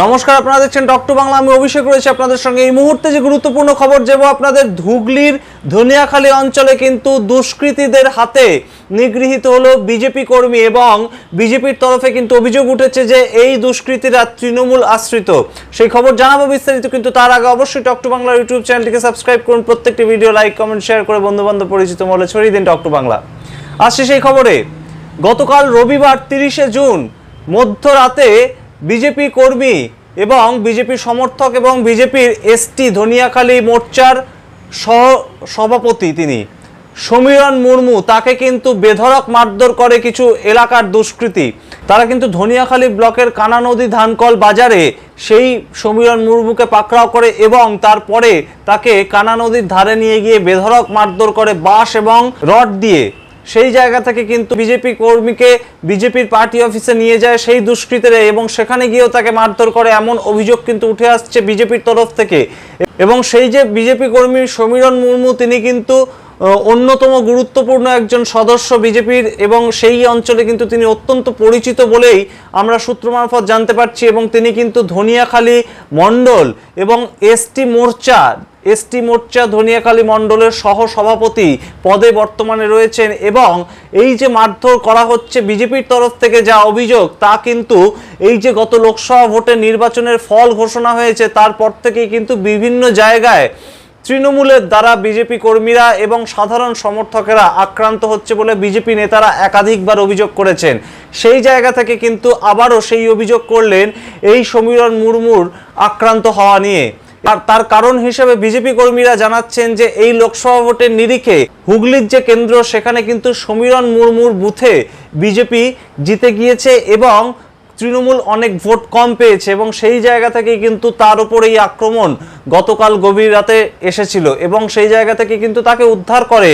নমস্কার, আপনারা দেখছেন ডক্টর বাংলা। আমি অভিষেক রয়েছে আপনাদের সঙ্গে। এই মুহূর্তে যে গুরুত্বপূর্ণ খবর দেবো আপনাদের ধুগলির ধনিয়াখালী অঞ্চলে কিন্তু দুষ্কৃতীদের হাতে নিগৃহীত হলো বিজেপি কর্মী এবং বিজেপির তরফে কিন্তু অভিযোগ উঠেছে যে এই দুষ্কৃতীরা তৃণমূল আশ্রিত। সেই খবর জানাব বিস্তারিত, কিন্তু তার আগে অবশ্যই ডক্টর বাংলার ইউটিউব চ্যানেলটিকে সাবস্ক্রাইব করুন। প্রত্যেকটি ভিডিও লাইক, কমেন্ট, শেয়ার করে বন্ধু বান্ধব পরিচিত মহলে ছড়িয়ে দিন ডক্টর বাংলা। আসছে সেই খবরে। গতকাল রবিবার তিরিশে জুন মধ্যরাতে বিজেপি কর্মী এবং বিজেপি সমর্থক এবং বিজেপির এসটি ধনিয়াখালী মোর্চার সহ সভাপতি তিনি। সমীরণ মুর্মু, তাকে কিন্তু বেধড়ক মারধর করে কিছু এলাকার দুষ্কৃতী। তারা কিন্তু ধনিয়াখালী ব্লকের কানা নদী ধানকল বাজারে সেই সমীরণ মুর্মুকে পাকড়াও করে এবং তারপরে তাকে কানা নদীর ধারে নিয়ে গিয়ে বেধড়ক মারধর করে বাঁশ এবং রড দিয়ে সেই জায়গা থেকে কিন্তু বিজেপি কর্মীকে বিজেপির পার্টি অফিসে নিয়ে যায় সেই দুষ্কৃতীরা এবং সেখানে গিয়েও তাকে মারধর করে এমন অভিযোগ কিন্তু উঠে আসছে বিজেপির তরফ থেকে। এবং সেই যে বিজেপি কর্মী সমীরণ মুর্মু, তিনি কিন্তু অন্যতম গুরুত্বপূর্ণ একজন সদস্য বিজেপির এবং সেই অঞ্চলে কিন্তু তিনি অত্যন্ত পরিচিত বলেই আমরা সূত্র মারফত জানতে পারছি এবং তিনি কিন্তু ধনিয়াখালী মণ্ডল এবং এসটি মোর্চা এসটি মোর্চা ধনিয়াখালী মণ্ডলের সহ সভাপতি পদে বর্তমানে রয়েছেন এবং এই যে মারধর করা হচ্ছে বিজেপির তরফ থেকে যা অভিযোগ তা কিন্তু এই যে গত লোকসভা ভোটে নির্বাচনের ফল ঘোষণা হয়েছে, তারপর থেকেই কিন্তু বিভিন্ন জায়গায় তৃণমূলের দ্বারা বিজেপি কর্মীরা এবং সাধারণ সমর্থকেরা আক্রান্ত হচ্ছে বলে বিজেপি নেতারা একাধিকবার অভিযোগ করেছেন। সেই জায়গা থেকে কিন্তু আবারও সেই অভিযোগ করলেন এই সমীরণ মুর্মুর আক্রান্ত হওয়া নিয়ে। আর তার কারণ হিসেবে বিজেপি কর্মীরা জানাচ্ছেন যে এই লোকসভা ভোটের নিরিখে হুগলির যে কেন্দ্র, সেখানে কিন্তু সমীরণ মুর্মুর বুথে বিজেপি জিতে গিয়েছে এবং তৃণমূল অনেক ভোট কম পেয়েছে এবং সেই জায়গা থেকে কিন্তু তার উপর এই আক্রমণ গতকাল গভীর রাতে এসেছিল এবং সেই জায়গা থেকে কিন্তু তাকে উদ্ধার করে,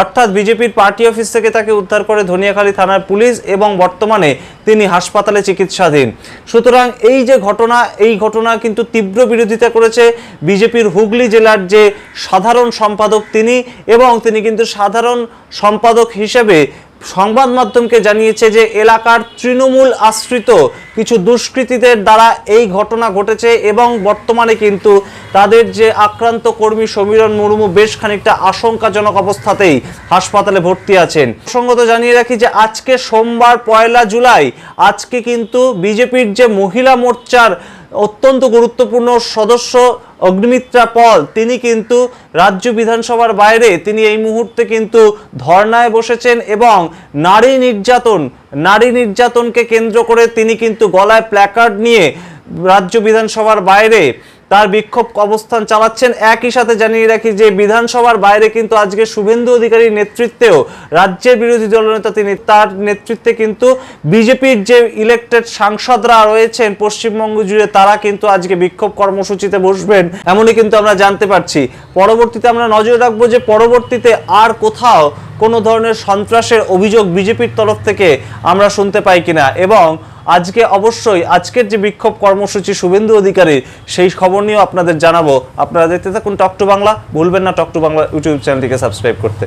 অর্থাৎ বিজেপির পার্টি অফিস থেকে তাকে উদ্ধার করে ধনিয়াখালী থানার পুলিশ এবং বর্তমানে তিনি হাসপাতালে চিকিৎসাধীন। সুতরাং এই যে ঘটনা, এই ঘটনা কিন্তু তীব্র বিরোধিতা করেছে বিজেপির হুগলি জেলার যে সাধারণ সম্পাদক তিনি এবং তিনি কিন্তু সাধারণ সম্পাদক হিসেবে সংবাদ মাধ্যমকে জানিয়েছে যে এলাকার তৃণমূল আশ্রিত কিছু দুষ্কৃতীদের দ্বারা এই ঘটনা ঘটেছে এবং বর্তমানে কিন্তু তাদের যে আক্রান্ত কর্মী সমীরণ মুর্মু বেশ খানিকটা আশঙ্কাজনক অবস্থাতেই হাসপাতালে ভর্তি আছেন। প্রসঙ্গত জানিয়ে রাখি যে আজকে সোমবার পয়লা জুলাই, আজকে কিন্তু বিজেপির যে মহিলা মোর্চার অত্যন্ত গুরুত্বপূর্ণ সদস্য অগ্নিমিত্রা পল। তিনি কিন্তু রাজ্য বিধানসভার বাইরে, তিনি এই মুহূর্তে কিন্তু ধর্নায় বসেছেন এবং নারী নির্যাতন, নারী নির্যাতনকে কেন্দ্র করে তিনি কিন্তু গলায় প্ল্যাকার্ড নিয়ে রাজ্য বিধানসভার বাইরে তার বিক্ষোভ অবস্থান চালাচ্ছেন। একই সাথে জানিয়ে রাখি যে বিধানসভার বাইরে কিন্তু আজকে শুভেন্দু অধিকারীর নেতৃত্বেও রাজ্যের বিরোধী দলনেতা তিনি, তার নেতৃত্বে কিন্তু বিজেপির যে ইলেকটেড সাংসদরা রয়েছেন পশ্চিমবঙ্গ জুড়ে, তারা কিন্তু আজকে বিক্ষোভ কর্মসূচিতে বসবেন এমনই কিন্তু আমরা জানতে পারছি। পরবর্তীতে আমরা নজর রাখব যে পরবর্তীতে আর কোথাও কোনো ধরনের সন্ত্রাসের অভিযোগ বিজেপির তরফ থেকে আমরা শুনতে পাই কিনা। এবং আজকে অবশ্যই আজকের যে বিক্ষোভ কর্মসূচি শুভেন্দু অধিকারী, সেই খবর নিয়েও আপনাদের জানাব। আপনারা দেখতে থাকুন টক টু বাংলা, ভুলবেন না টক টু বাংলা ইউটিউব চ্যানেলটিকে সাবস্ক্রাইব করতে।